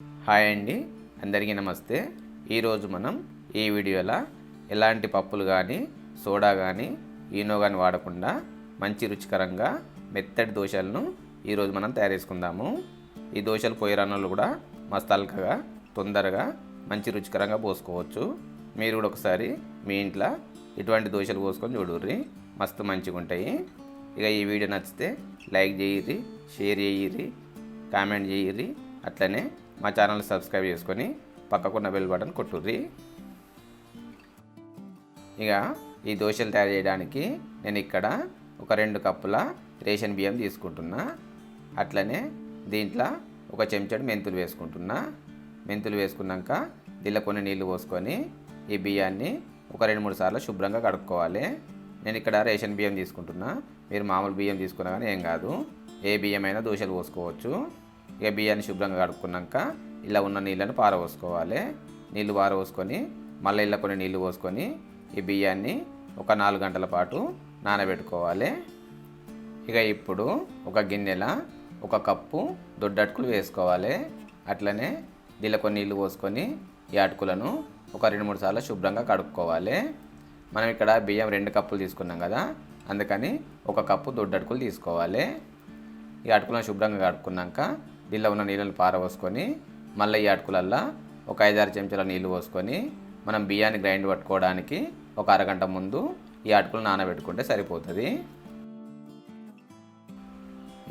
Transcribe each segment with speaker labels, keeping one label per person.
Speaker 1: Hi అండి. అందరికీ నమస్తే. ఈరోజు మనం ఈ వీడియోలో ఎలాంటి పప్పులు కానీ సోడా కానీ ఈనో కానీ వాడకుండా మంచి రుచికరంగా మెత్తటి దోశలను ఈరోజు మనం తయారు చేసుకుందాము. ఈ దోశలు పోయిరాన్నలు కూడా మస్తు అల్కగా తొందరగా మంచి రుచికరంగా పోసుకోవచ్చు. మీరు కూడా ఒకసారి మీ ఇంట్లో ఇటువంటి దోశలు పోసుకొని చూడుర్రి. మస్తు మంచిగా ఉంటాయి. ఇక ఈ వీడియో నచ్చితే లైక్ చేయిర్రి షేర్ చేయిర్రి కామెంట్ చేయిర్రి. అట్లనే మా ఛానల్ సబ్స్క్రైబ్ చేసుకొని పక్కకున్న బెల్ బటన్ కొట్టుర్రి. ఇక ఈ దోశలు తయారు చేయడానికి నేను ఇక్కడ ఒక రెండు కప్పుల రేషన్ బియ్యం తీసుకుంటున్నా. అట్లనే దీంట్లో ఒక చెంచాడు మెంతులు వేసుకుంటున్నా. మెంతులు వేసుకున్నాక దీనిలో కొన్ని నీళ్ళు పోసుకొని ఈ బియ్యాన్ని ఒక రెండు మూడు సార్లు శుభ్రంగా కడుక్కోవాలి. నేను ఇక్కడ రేషన్ బియ్యం తీసుకుంటున్నా. మీరు మామూలు బియ్యం తీసుకున్నా కానీ ఏం కాదు. ఏ బియ్యమైనా దోశలు పోసుకోవచ్చు. ఇక బియ్యాన్ని శుభ్రంగా కడుక్కున్నాక ఇలా ఉన్న నీళ్ళని పారవోసుకోవాలి నీళ్ళు పారవోసుకొని మళ్ళీ ఇలా కొన్ని నీళ్ళు పోసుకొని ఈ బియ్యాన్ని ఒక నాలుగు గంటల పాటు నానబెట్టుకోవాలి. ఇక ఇప్పుడు ఒక గిన్నెల ఒక కప్పు దొడ్డటుకులు వేసుకోవాలి. అట్లనే దీనిలో కొన్ని నీళ్ళు పోసుకొని ఈ అటుకులను ఒక రెండు మూడు సార్లు శుభ్రంగా కడుక్కోవాలి. మనం ఇక్కడ బియ్యం రెండు కప్పులు తీసుకున్నాం కదా అందుకని ఒక కప్పు దొడ్డటుకులు తీసుకోవాలి. ఈ అటుకులను శుభ్రంగా కడుక్కున్నాక దీనిలో ఉన్న నీళ్ళని పారవోసుకొని మళ్ళీ ఈ అటుకులల్లో ఒక ఐదారు చెంచాల నీళ్ళు పోసుకొని మనం బియ్యాన్ని గ్రైండ్ పట్టుకోవడానికి ఒక అరగంట ముందు ఈ అటుకులు నానబెట్టుకుంటే సరిపోతుంది.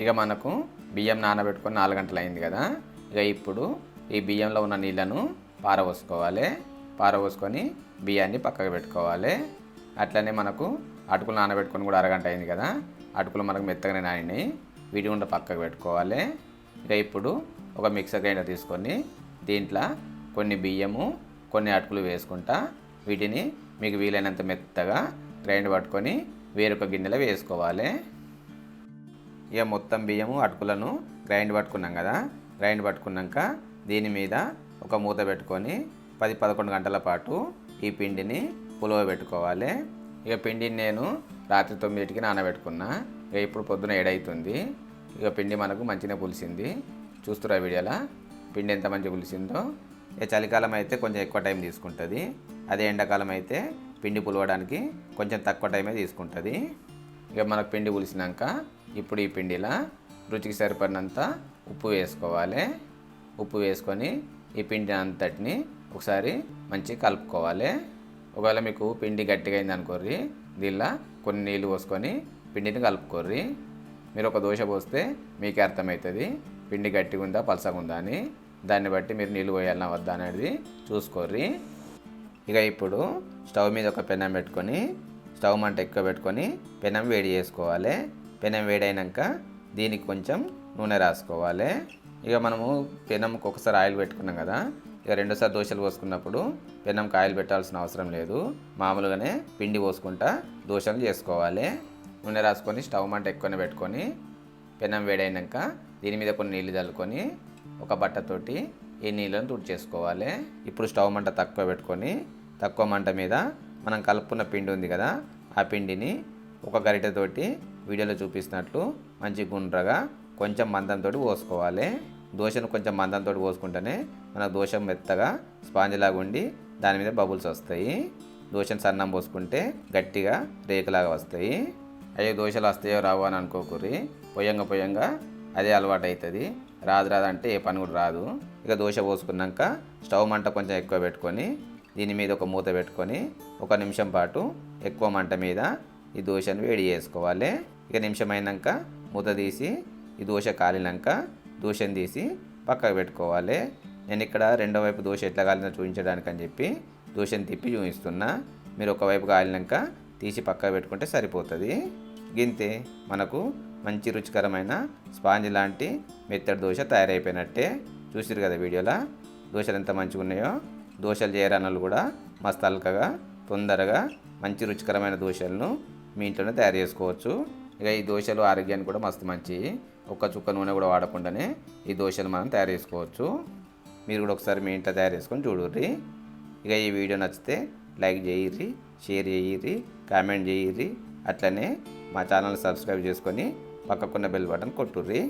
Speaker 1: ఇక మనకు బియ్యం నానబెట్టుకొని నాలుగు గంటలు అయింది కదా ఇక ఇప్పుడు ఈ బియ్యంలో ఉన్న నీళ్ళను పారవోసుకోవాలి పారవోసుకొని బియ్యాన్ని పక్కకు పెట్టుకోవాలి. అట్లనే మనకు అటుకులు నానబెట్టుకొని కూడా అరగంట అయింది కదా అటుకులు మనకు మెత్తగానే నానినాయి. వీటి కూడా పక్కకు పెట్టుకోవాలి. ఇక ఇప్పుడు ఒక మిక్సర్ గ్రైండర్ తీసుకొని దీంట్లో కొన్ని బియ్యము కొన్ని అటుకులు వేసుకుంటా వీటిని మీకు వీలైనంత మెత్తగా గ్రైండ్ పట్టుకొని వేరొక గిన్నెలో వేసుకోవాలి. ఇక మొత్తం బియ్యము అటుకులను గ్రైండ్ పట్టుకున్నాం కదా గ్రైండ్ పట్టుకున్నాక దీని మీద ఒక మూత పెట్టుకొని పది పదకొండు గంటల పాటు ఈ పిండిని పులువ పెట్టుకోవాలి. ఇక పిండిని నేను రాత్రి తొమ్మిదింటికి నానబెట్టుకున్నా ఇక ఇప్పుడు పొద్దున ఏడవుతుంది ఇక పిండి మనకు మంచిగా పులిసింది. చూస్తురా వీడియోలా? పిండి ఎంత మంచిగా పులిసిందో. ఇక చలికాలం అయితే కొంచెం ఎక్కువ టైం తీసుకుంటుంది. అదే ఎండాకాలం అయితే పిండి పులవడానికి కొంచెం తక్కువ టైమే తీసుకుంటుంది. ఇక మనకు పిండి పులిసినాక ఇప్పుడు ఈ పిండిలో రుచికి సరిపడినంత ఉప్పు వేసుకోవాలి. ఉప్పు వేసుకొని ఈ పిండి అంతటిని ఒకసారి మంచిగా కలుపుకోవాలి. ఒకవేళ మీకు పిండి గట్టిగా అయింది అనుకోర్రి దీనిలో కొన్ని నీళ్ళు పోసుకొని పిండిని కలుపుకోర్రి. మీరు ఒక దోశ పోస్తే మీకే అర్థమవుతుంది పిండి గట్టిగా ఉందా పలసగా ఉందా అని. దాన్ని బట్టి మీరు నీళ్ళు పోయాలన్నా వద్దా అనేది చూసుకోర్రి. ఇక ఇప్పుడు స్టవ్ మీద ఒక పెనం పెట్టుకొని స్టవ్ మంట ఎక్కువ పెట్టుకొని పెనం వేడి చేసుకోవాలి. పెనం వేడైనాక దీనికి కొంచెం నూనె రాసుకోవాలి. ఇక మనము పెనంకి ఒకసారి ఆయిల్ పెట్టుకున్నాం కదా ఇక రెండోసారి దోశలు పోసుకున్నప్పుడు పెనంకి ఆయిల్ పెట్టాల్సిన అవసరం లేదు. మామూలుగానే పిండి పోసుకుంటా దోశలు చేసుకోవాలి. నూనె రాసుకొని స్టవ్ మంట ఎక్కువనే పెట్టుకొని పెనం వేడైనాక దీని మీద కొన్ని నీళ్ళు చల్లుకొని ఒక బట్టతోటి ఈ నీళ్ళను తుడిచేసుకోవాలి. ఇప్పుడు స్టవ్ మంట తక్కువ పెట్టుకొని తక్కువ మంట మీద మనం కలుపుకున్న పిండి ఉంది కదా ఆ పిండిని ఒక గరిటెతోటి వీడియోలో చూపిస్తున్నట్లు మంచి గుండ్రగా కొంచెం మందంతో పోసుకోవాలి. దోశను కొంచెం మందంతో పోసుకుంటేనే మన దోశ మెత్తగా స్పాంజ్ లాగా ఉండి దాని మీద బబుల్స్ వస్తాయి. దోశను సన్నం పోసుకుంటే గట్టిగా రేకులాగా వస్తాయి. అయ్యో దోశలు వస్తాయో రావు అని అనుకోకూరి పొయ్యంగా పొయ్యంగా అదే అలవాటు అవుతుంది రాదు రాదు అంటే ఏ పని కూడా రాదు. ఇక దోశ పోసుకున్నాక స్టవ్ మంట కొంచెం ఎక్కువ పెట్టుకొని దీని మీద ఒక మూత పెట్టుకొని ఒక నిమిషం పాటు ఎక్కువ మంట మీద ఈ దోశను వేడి చేసుకోవాలి. ఇక నిమిషం అయినాక మూత తీసి ఈ దోశ కాలినాక దోశను తీసి పక్కకు పెట్టుకోవాలి. నేను ఇక్కడ రెండో వైపు దోశ ఎట్లా కాలినా చూపించడానికి అని చెప్పి దోశను తిప్పి చూపిస్తున్నా. మీరు ఒకవైపు కాలినాక తీసి పక్కకు పెట్టుకుంటే సరిపోతుంది. గింతే మనకు మంచి రుచికరమైన స్పాంజ్ లాంటి మెత్తడి దోశ తయారైపోయినట్టే చూసారు కదా వీడియోలో. దోశలు ఎంత మంచిగా ఉన్నాయో. దోశలు చేయరానలు కూడా మస్తు అల్కగా తొందరగా మంచి రుచికరమైన దోశలను మీ ఇంట్లోనే తయారు చేసుకోవచ్చు. ఇక ఈ దోశలు ఆరోగ్యానికి కూడా మస్తు మంచి ఒక్క చుక్క నూనె కూడా వాడకుండానే ఈ దోశలు మనం తయారు చేసుకోవచ్చు. మీరు కూడా ఒకసారి మీ ఇంట్లో తయారు చేసుకొని చూడుర్రి. ఇక ఈ వీడియో నచ్చితే లైక్ చేయిర్రి షేర్ చేయిర్రి కామెంట్ చేయిర్రి. అట్లనే మా ఛానల్ సబ్స్క్రైబ్ చేసుకొని పక్కకున్న బెల్ బటన్ కొట్టుర్రి.